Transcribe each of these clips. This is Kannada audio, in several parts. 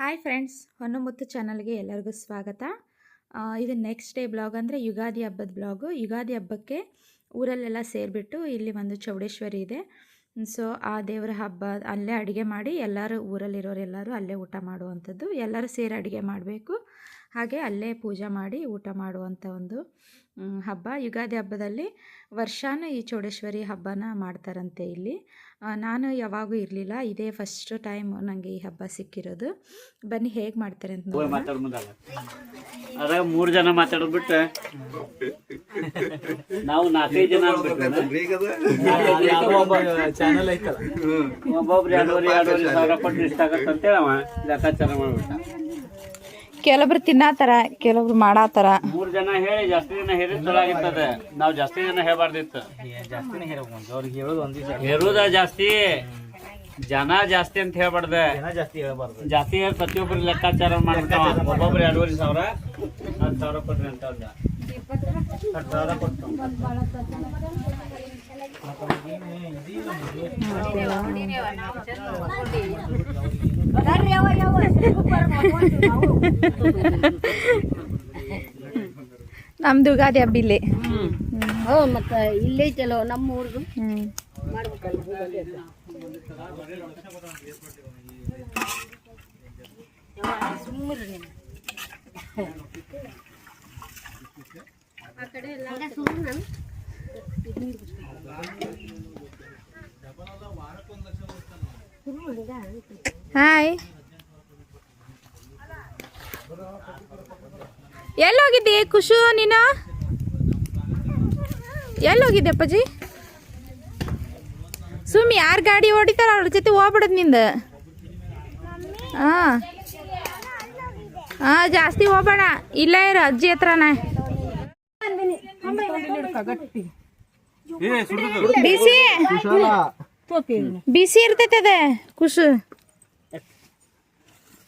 ಹಾಯ್ ಫ್ರೆಂಡ್ಸ್ ಹೊನ್ನಮುತ್ತು ಚಾನಲ್ಗೆ ಎಲ್ಲರಿಗೂ ಸ್ವಾಗತ. ಇದು ನೆಕ್ಸ್ಟ್ ಡೇ ಬ್ಲಾಗ್ ಅಂದರೆ ಯುಗಾದಿ ಹಬ್ಬದ ಬ್ಲಾಗು ಯುಗಾದಿ ಹಬ್ಬಕ್ಕೆ ಊರಲ್ಲೆಲ್ಲ ಸೇರಿಬಿಟ್ಟು ಇಲ್ಲಿ ಒಂದು ಚೌಡೇಶ್ವರಿ ಇದೆ. ಸೊ ಆ ದೇವರ ಹಬ್ಬ ಅಲ್ಲೇ ಅಡುಗೆ ಮಾಡಿ ಎಲ್ಲರೂ ಊರಲ್ಲಿರೋರೆಲ್ಲರೂ ಅಲ್ಲೇ ಊಟ ಮಾಡುವಂಥದ್ದು. ಎಲ್ಲರೂ ಸೇರಿ ಅಡುಗೆ ಮಾಡಬೇಕು. ಹಾಗೆ ಅಲ್ಲೇ ಪೂಜೆ ಮಾಡಿ ಊಟ ಮಾಡುವಂಥ ಒಂದು ಹಬ್ಬ. ಯುಗಾದಿ ಹಬ್ಬದಲ್ಲಿ ವರ್ಷಾನು ಈ ಚೌಡೇಶ್ವರಿ ಹಬ್ಬನ ಮಾಡ್ತಾರಂತೆ ಇಲ್ಲಿ. ನಾನು ಯಾವಾಗೂ ಇರಲಿಲ್ಲ. ಇದೇ ಫಸ್ಟ್ ಟೈಮ್ ನನಗೆ ಈ ಹಬ್ಬ ಸಿಕ್ಕಿರೋದು. ಬನ್ನಿ ಹೇಗೆ ಮಾಡ್ತಾರೆ ಅಂತ ಅದಾಗ ಮೂರ್ ಜನ ಮಾತಾಡೋದ್ ಬಿಟ್ಟು ನಾವು ನಾಲ್ಕೈದು ಜನ ಚಾನಲ್ ಐತಲ್ಲ. ಒಬ್ಬೊಬ್ರು ಎರಡೂವರೆ ಎರಡೂವರೆ ಸಾವಿರ ಕೊಟ್ಟು ಇಷ್ಟ ಆಗತ್ತಂತೇಳಿ ಅವ ಲೆಕ್ಕಾಚಾರ ಮಾಡ್ಬಿಟ್ಟ. ಕೆಲವೊಬ್ರು ತಿನ್ನತಾರ ಕೆಲವ್ರು ಮಾಡಾತಾರ. ಮೂರು ಜನ ಹೇಳಿ ಜಾಸ್ತಿ ಜನ ಹೇಳಿ ಚಲೋ ಆಗಿರ್ತದೆ. ನಾವ್ ಜಾಸ್ತಿ ಜನ ಹೇಳ್ಬಾರ್ದಿತ್ತು. ಜಾಸ್ತಿನೇ ಹೇಳಬೇಕು ಅವ್ರಿಗೆ ಹೇಳೋದು ಒಂದೇ ಜಾಸ್ತಿ. ಹೇಳುದ ಜಾಸ್ತಿ ಜನ ಜಾಸ್ತಿ ಅಂತ ಹೇಳ್ಬಾರ್ದೆ. ಜನ ಜಾಸ್ತಿ ಹೇಳಬಾರ್ದು ಜಾಸ್ತಿ ಹೇಳಿ ಪ್ರತಿಯೊಬ್ಬರು ಲೆಕ್ಕಾಚಾರ ಮಾಡ್ತಾವ ಒಬ್ಬೊಬ್ರು ಎರಡೂವರೆ ಸಾವಿರ ಹತ್ತು ಸಾವಿರ ಕೊಟ್ರಿ ಅಂತ ಅಂದ. ಹತ್ತು ಸಾವಿರ ಕೊಟ್ಟು. ನಮ್ದು ಯುಗಾದಿ ಹಬ್ಬ ಇಲ್ಲಿ ಹ್ಞೂ ಮತ್ತು ಇಲ್ಲೇ ಚಲೋ ನಮ್ಮ ಊರ್ದು? ಹ್ಮ್. ಹಾಯ್ ಎಲ್ಲೋಗಿದ್ದೆ ಖುಷು ನೀನು? ಎಲ್ಲೋಗಿದ್ದೆ ಅಪ್ಪಾಜಿ? ಸುಮ್ಮಿ ಯಾರು ಗಾಡಿ ಹೊಡಿತಾರ ಅವ್ರ ಜೊತೆ ಹೋಗ್ಬಿಡದ್ನಿಂದ. ಹಾಂ. ಹಾಂ ಜಾಸ್ತಿ ಹೋಗ್ಬೇಡ ಇಲ್ಲ ಇರು ಅಜ್ಜಿ ಹತ್ರನ. ಬಿಸಿ? ಬಿಸಿ ಇರ್ತೈತೆ ಅದೇ ಖುಷು.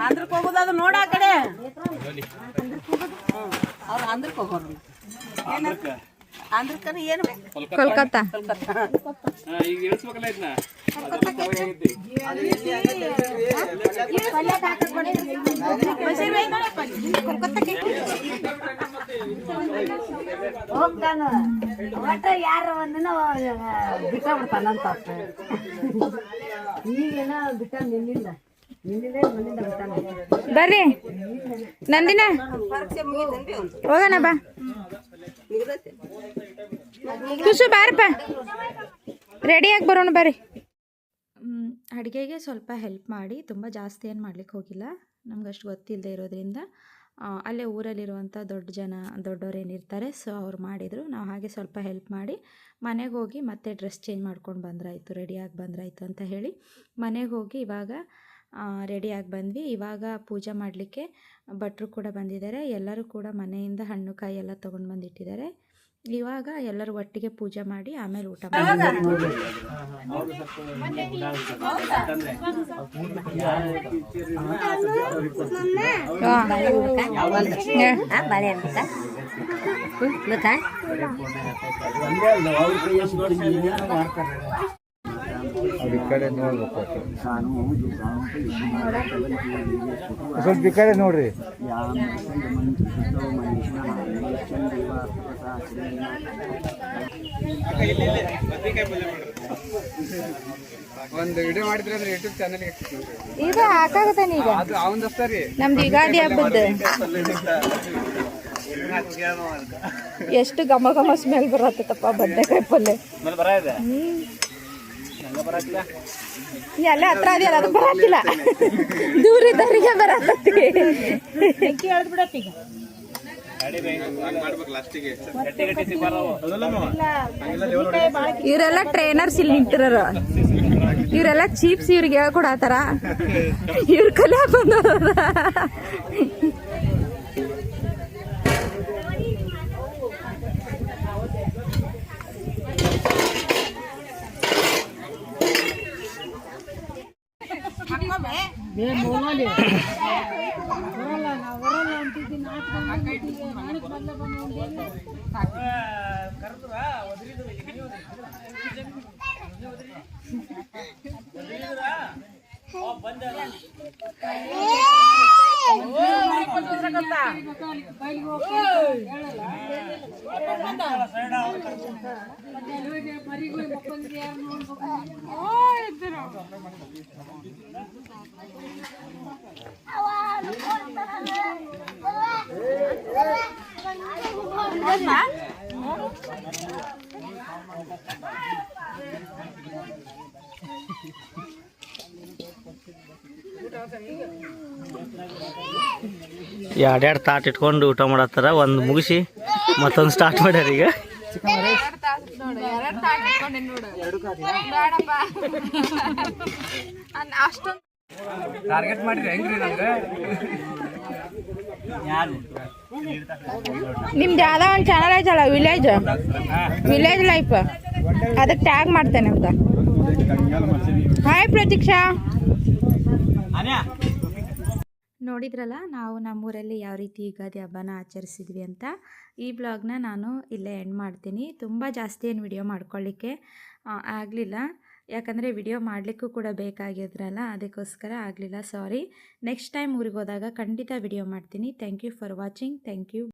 ಅಂದ್ರಕ್ಕೆ ಹೋಗೋದು ಅದು ನೋಡ ಆ ಕಡೆ. ಅವ್ರು ಅಂದ್ರಕ್ಕೆ ಹೋಗೋರು. ಅಂದ್ರಕ್ಕನ ಏನು ಕೋಲ್ಕತ್ತಾ. ಇದನ್ನ ಹೋಗ್ತಾನ. ಒಟ್ಟ ಯಾರ ಒಂದಿನ ಬಿಟ್ಟ ಬಿಡ್ತಾನಂತ ಈಗೇನ ಬಿಟ್ಟ ನಿನ್ನಿಲ್ಲ ಬರ್ರಿ. ನಂದಿನ? ಹೋಗೋಣ ಬಾ. ಖುಷು ಬಾರಪ್ಪ. ರೆಡಿಯಾಗಿ ಬರೋಣ ಬರ್ರಿ. ಅಡುಗೆಗೆ ಸ್ವಲ್ಪ ಹೆಲ್ಪ್ ಮಾಡಿ, ತುಂಬ ಜಾಸ್ತಿ ಏನು ಮಾಡ್ಲಿಕ್ಕೆ ಹೋಗಿಲ್ಲ. ನಮ್ಗೆ ಅಷ್ಟು ಗೊತ್ತಿಲ್ಲದೆ ಇರೋದ್ರಿಂದ ಅಲ್ಲೇ ಊರಲ್ಲಿರುವಂಥ ದೊಡ್ಡ ಜನ, ದೊಡ್ಡವ್ರು ಏನಿರ್ತಾರೆ ಸೊ ಅವ್ರು ಮಾಡಿದರು. ನಾವು ಹಾಗೆ ಸ್ವಲ್ಪ ಹೆಲ್ಪ್ ಮಾಡಿ, ಮನೆಗೆ ಹೋಗಿ ಮತ್ತೆ ಡ್ರೆಸ್ ಚೇಂಜ್ ಮಾಡ್ಕೊಂಡು ಬಂದ್ರಾಯಿತು ರೆಡಿಯಾಗಿ ಬಂದ್ರಾಯ್ತು ಅಂತ ಹೇಳಿ ಮನೆಗೆ ಹೋಗಿ ಇವಾಗ ರೆಡಿಯಾಗಿ ಬಂದ್ವಿ. ಇವಾಗ ಪೂಜೆ ಮಾಡಲಿಕ್ಕೆ ಭಟ್ರು ಕೂಡ ಬಂದಿದ್ದಾರೆ. ಎಲ್ಲರೂ ಕೂಡ ಮನೆಯಿಂದ ಹಣ್ಣು ಕಾಯಿ ಎಲ್ಲ ತೊಗೊಂಡು ಬಂದಿಟ್ಟಿದ್ದಾರೆ. ಇವಾಗ ಎಲ್ಲರೂ ಒಟ್ಟಿಗೆ ಪೂಜೆ ಮಾಡಿ ಆಮೇಲೆ ಊಟ ಮಾಡಿ. ಈ ಕಡೆ ನೋಡ್ಬೇಕು ಸ್ವಲ್ಪ ಈ ಕಡೆ ನೋಡ್ರಿ. ಒಂದು ವಿಡಿಯೋ ಮಾಡಿದ್ರೆ ಅಂದ್ರೆ ಯೂಟ್ಯೂಬ್ ಚಾನಲ್ ಈಗ ಹಾಕಾಗತ್ತಾನ ಈಗ ಅದು ಅವನ್ ನಮ್ದು ಯುಗಾದಿ ಹಬ್ಬದ ಎಷ್ಟು ಘಮ ಘಮ ಸ್ಮೆಲ್ ಬರತ್ತಪ್ಪ ಬದನೆಕಾಯಿ ಪಲ್ಲೆ. ಮೇಲೆ ಬರ ಇದೆ ಹಂಗ ಬರತ್ತಿಲ್ಲ ಎಲ್ಲ ಹತ್ರ ಅದೆಯಲ್ಲ ಅದು ಬರತ್ತಿಲ್ಲ. ದೂರ ಇದ್ದವರಿಗೆ ಬರತ್ತತಿ. ಗಟ್ಟಿ ಗಟ್ಟಿ ಸಿಗ್ಬಾರ್ದು. ಇವರೆಲ್ಲ ಟ್ರೈನರ್ಸ್ ಇಲ್ಲಿ ನಿಂತಿರೋರು. ಇವರೆಲ್ಲ ಚೀಪ್ಸ್ ಇವ್ರಿಗೆ ಹೇಳ್ಕೊಡತ್ತಾರ. ಇವ್ರ ಕಲೆ ಬಂದವ್ರ ಏನು ಬರಲ್ಲ ನಾವು ಬರಲ್ಲ ಅಂತಿದ್ದಿ ನಾಲ್ಕು ನಾಲ್ಕು ಮೊದಲ ಬಂದು ಕರೆದ್ರ ಒದರಿದ್ರು ಬೈಲಿಗೆ ಹೋಗ್ತಾರೆ ಎರಡೆರಡು ತಾಟ್ ಇಟ್ಕೊಂಡು ಊಟ ಮಾಡತ್ತಾರ ಒಂದು ಮುಗಿಸಿ ಮತ್ತೊಂದು ಸ್ಟಾರ್ಟ್ ಮಾಡ್ಯಾರ ಈಗ. ಅಷ್ಟೊಂದು ಟಾರ್ಗೆಟ್ ಮಾಡಿರಿ ಹೆಂಗ್ರಿ ನಂಗೆ? ನಿಮ್ದು ಯಾವ್ದೋ ಒಂದು ಚಾನಲ್ ಐತಲ್ಲ ವಿಲೇಜ್ ವಿಲೇಜ್ ಲೈಫ್ ಅದಕ್ಕೆ ಟ್ಯಾಗ್ ಮಾಡ್ತೇನೆ ಅಂತ. ಹಾಯ್ ಪ್ರತೀಕ್ಷಾ. ನೋಡಿದ್ರಲ್ಲ ನಾವು ನಮ್ಮೂರಲ್ಲಿ ಯಾವ ರೀತಿ ಯುಗಾದಿ ಹಬ್ಬನ ಆಚರಿಸಿದ್ವಿ ಅಂತ. ಈ ಬ್ಲಾಗ್ನ ನಾನು ಇಲ್ಲೇ ಎಂಡ್ ಮಾಡ್ತೀನಿ. ತುಂಬ ಜಾಸ್ತಿ ಏನು ವಿಡಿಯೋ ಮಾಡ್ಕೊಳ್ಳಿಕ್ಕೆ ಆಗಲಿಲ್ಲ. ಯಾಕಂದರೆ ವಿಡಿಯೋ ಮಾಡಲಿಕ್ಕೂ ಕೂಡ ಬೇಕಾಗಿದ್ರಲ್ಲ ಅದಕ್ಕೋಸ್ಕರ ಆಗಲಿಲ್ಲ. ಸಾರಿ ನೆಕ್ಸ್ಟ್ ಟೈಮ್ ಊರಿಗೆ ಹೋದಾಗ ಖಂಡಿತ ವಿಡಿಯೋ ಮಾಡ್ತೀನಿ. Thank you for watching thank you